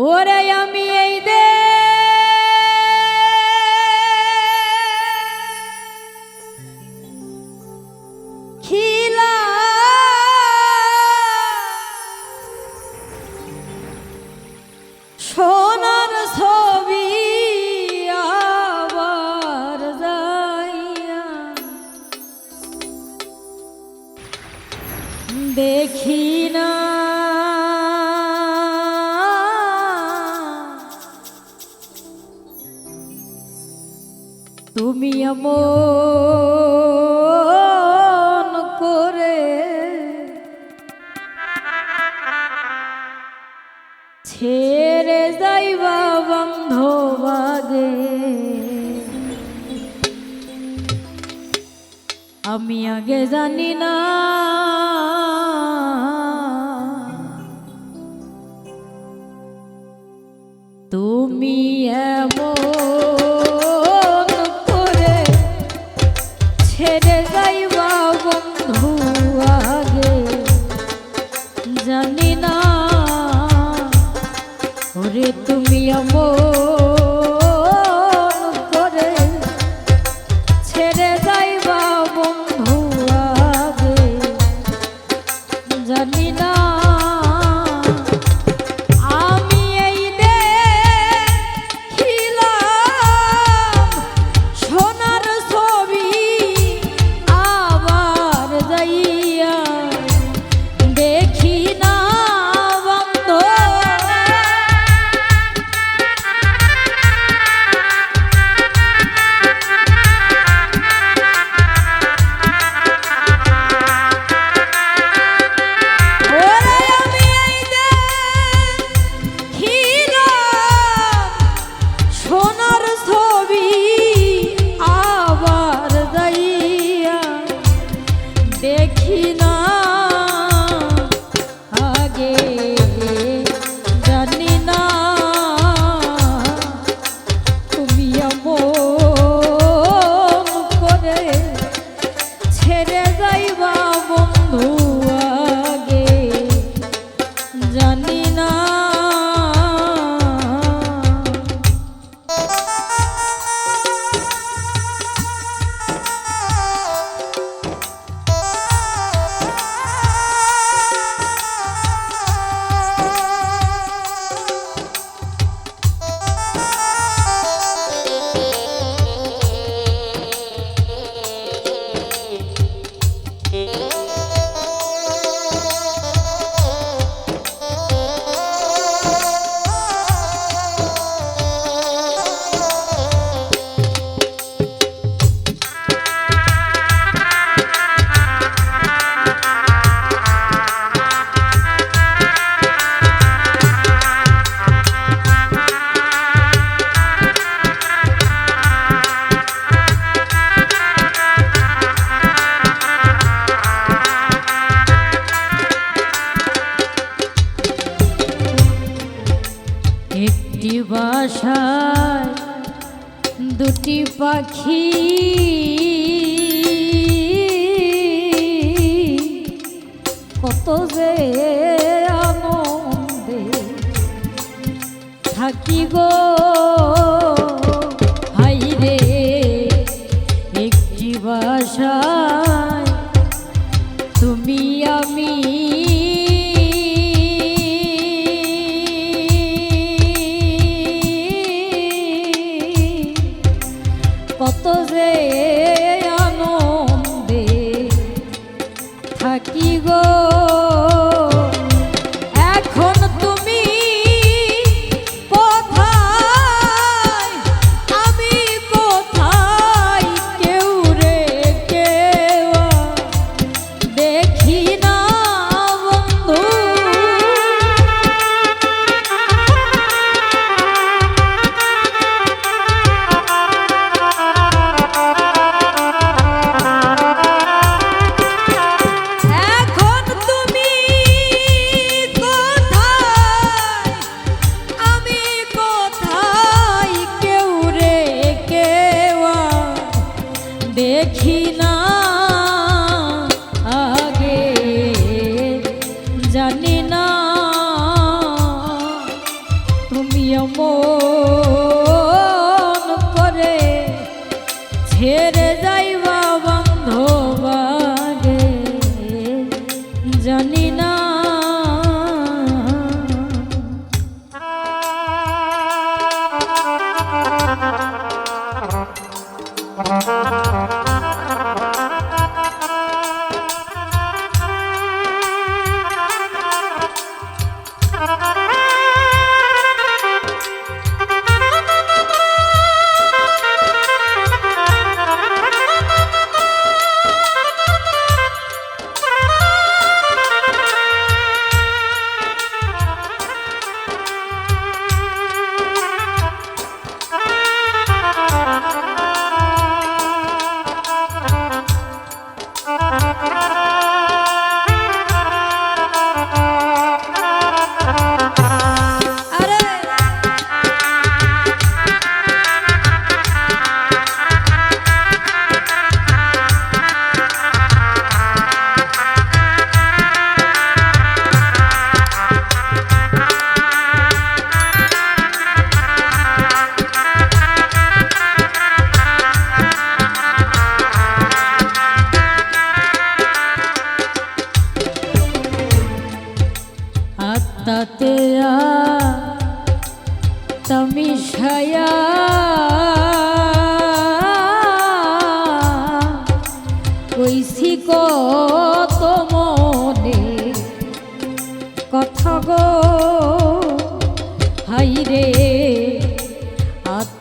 Ora, a mim তুমি আমন করে ছেড়ে যাইবা বন্ধ বাগে। আমি আগে জানি না কত যে আনন্দে থাকি গো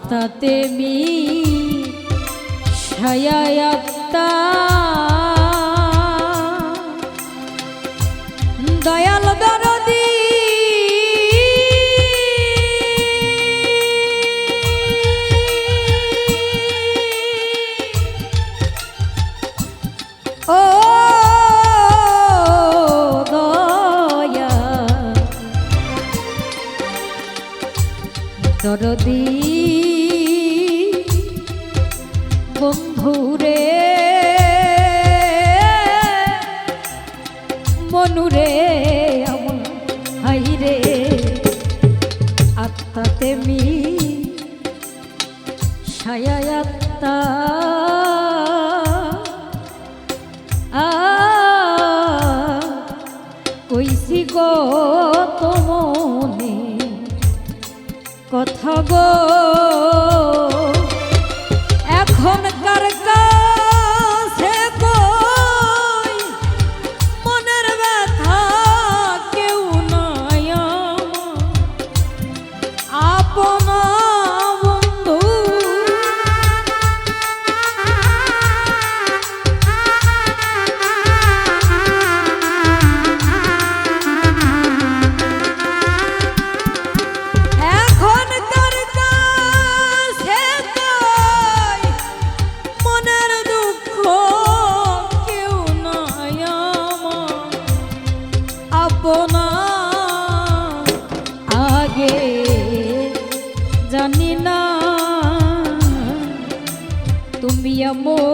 তাতে মি ছায়াত্তা দয়াল দর বন্ধুরে মনুরে আমন হাই রে আত্মাতে মি ছায়া আত্মা কইছি গো তোমনে কথা গো। amor.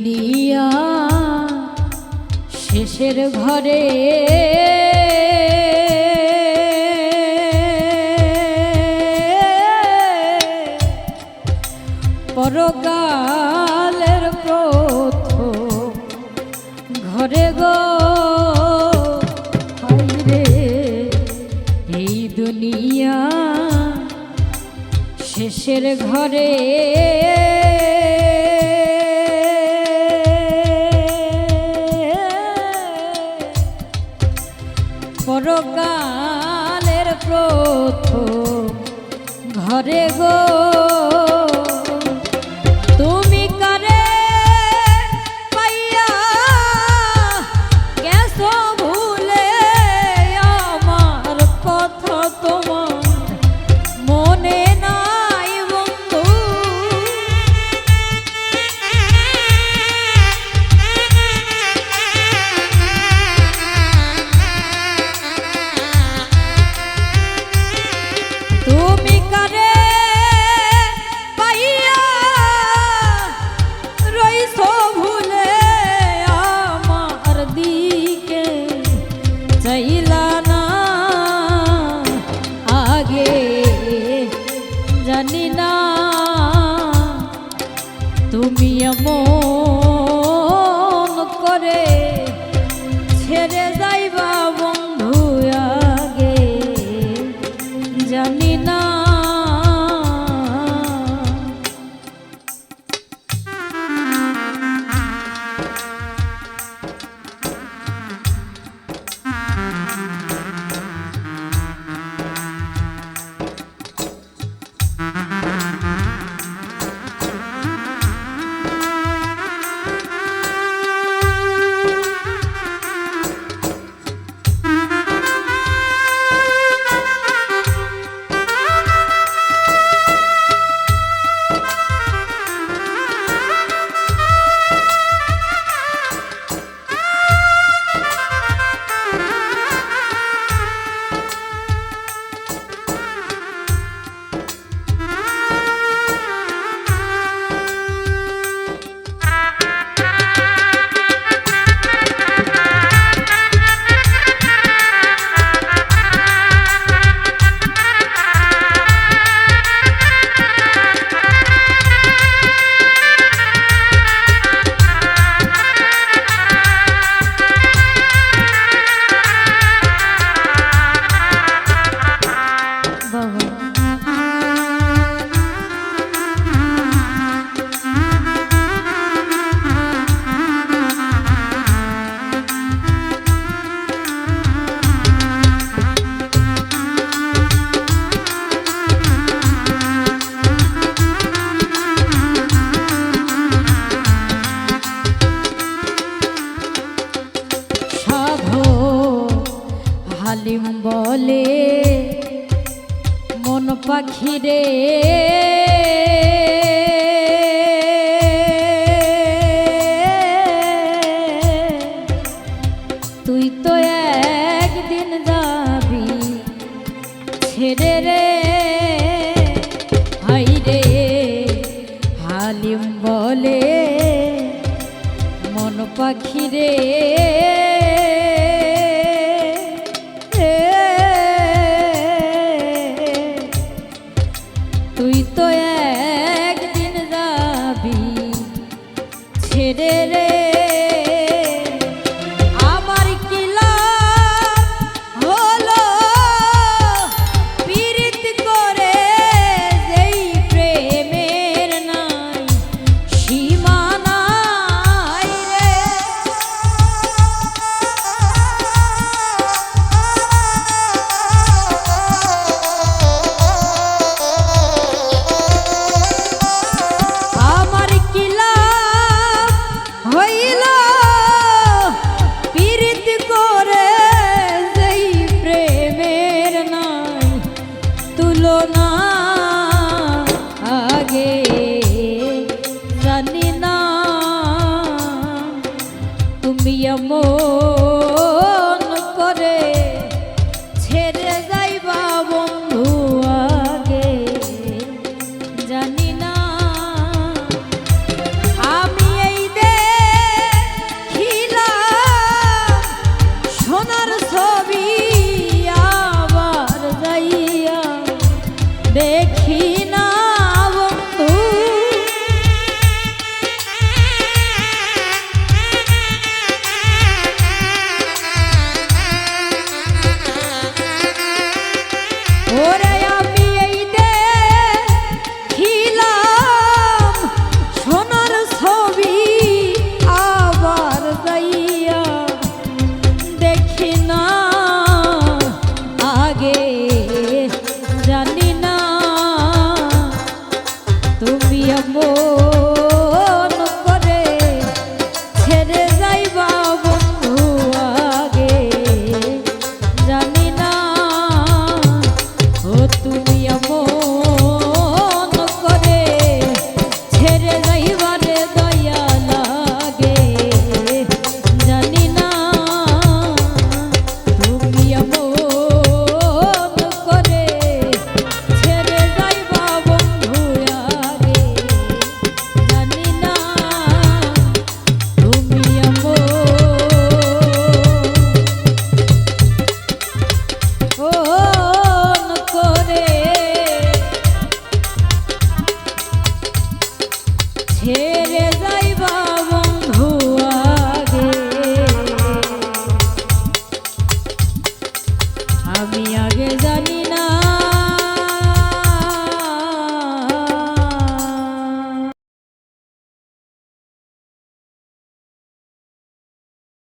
দুনিয়া শেষের ঘরে। পরকালের পথ ঘরে গো। রে এই দুনিয়া শেষের ঘরে। চিরকালের প্রথম ঘরে গো পাখি রে। তুই তো একদিন যাবি ছেড়ে রে। হাই রে, হালিম বলে, মন পাখিরে রে। More.